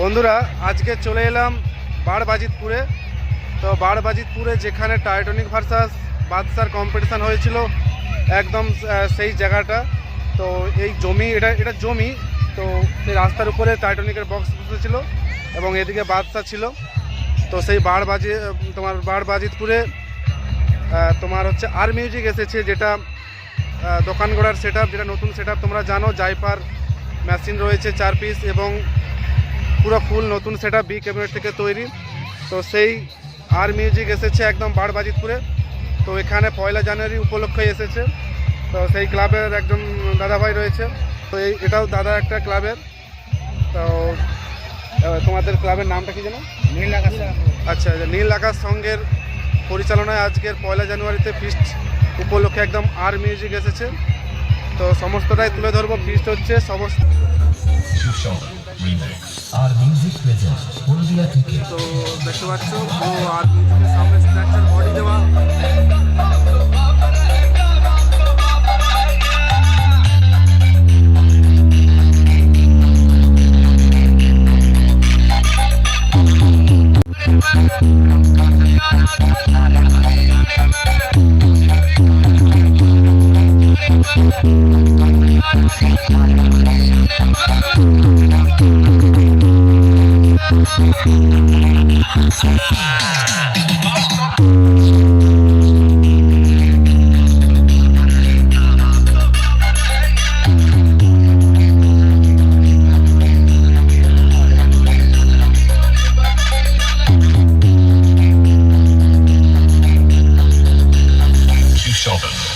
বন্ধুরা, আজকে চলে এলাম বারবাজিতপুরে। তো বারবাজিতপুরে যেখানে টাইটনিক ভার্সাস বাদশার কম্পিটিশান হয়েছিল, একদম সেই জায়গাটা। তো এই জমি, এটা এটা জমি, তো সেই রাস্তার উপরে টাইটনিকের বক্স বসেছিল এবং এদিকে বাদশা ছিল। তো সেই বারবাজি, তোমার বারবাজিতপুরে তোমার হচ্ছে আর মিউজিক এসেছে, যেটা দোকান গড়ার সেট যেটা নতুন সেট তোমরা জানো জাইপার মেশিন রয়েছে চার পিস এবং পুরো ফুল নতুন সেটা বি ক্যাবিনেট থেকে তৈরি। তো সেই আর মিউজিক এসেছে একদম বারবাজিতপুরে তো এখানে পয়লা জানুয়ারি উপলক্ষে এসেছে। তো সেই ক্লাবের একজন দাদাভাই রয়েছে। তো এই এটাও দাদা একটা ক্লাবের। তো তোমাদের ক্লাবের নামটা কি জানো নীল আকাশ আচ্ছা আচ্ছা, নীল আকাশ সঙ্গের পরিচালনায় আজকের পয়লা জানুয়ারিতে ফিস্ট উপলক্ষে একদম আর মিউজিক এসেছে। তো সমস্তটাই তুলে ধরবো। ফিস্ট হচ্ছে সমস্ত আর মিউজিক প্লেজার হলদিয়া থেকে। তো দেখতে পাচ্ছ, ও আর মিউজিকের সামনে স্ট্রাকচার বডি দেওয়া।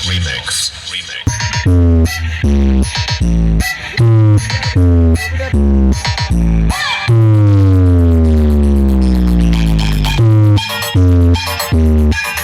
Remix.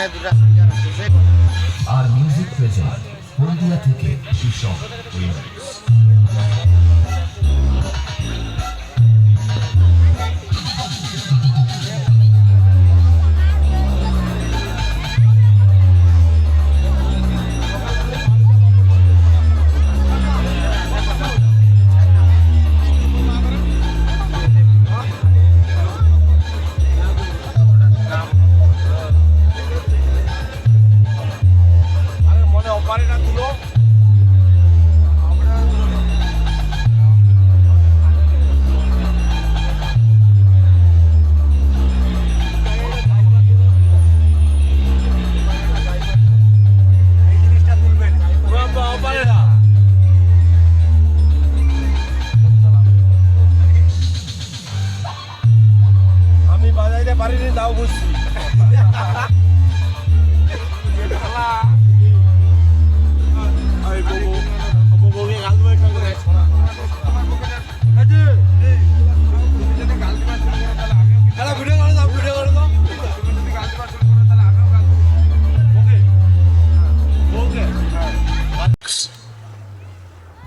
ফোনে দুটা স্পিকার আছে আর মিউজিক প্রেজেন্ট হলদিয়া থেকে শিশম পারিনি তাও বুঝছি।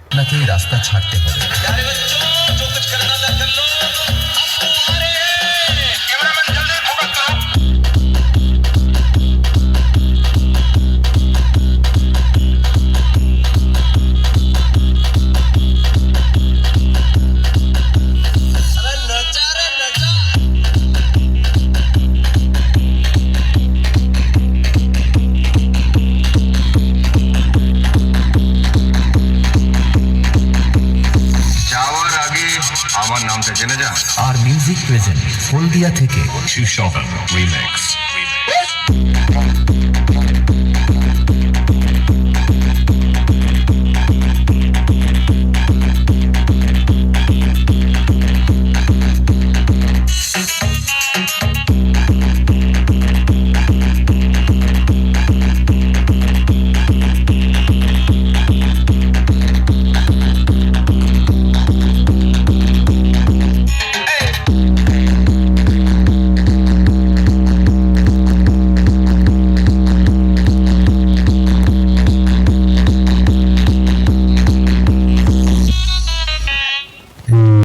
আপনাকে রাস্তা ছাড়তে হবে। হলদিয়া থেকে শিশম রিমিক্স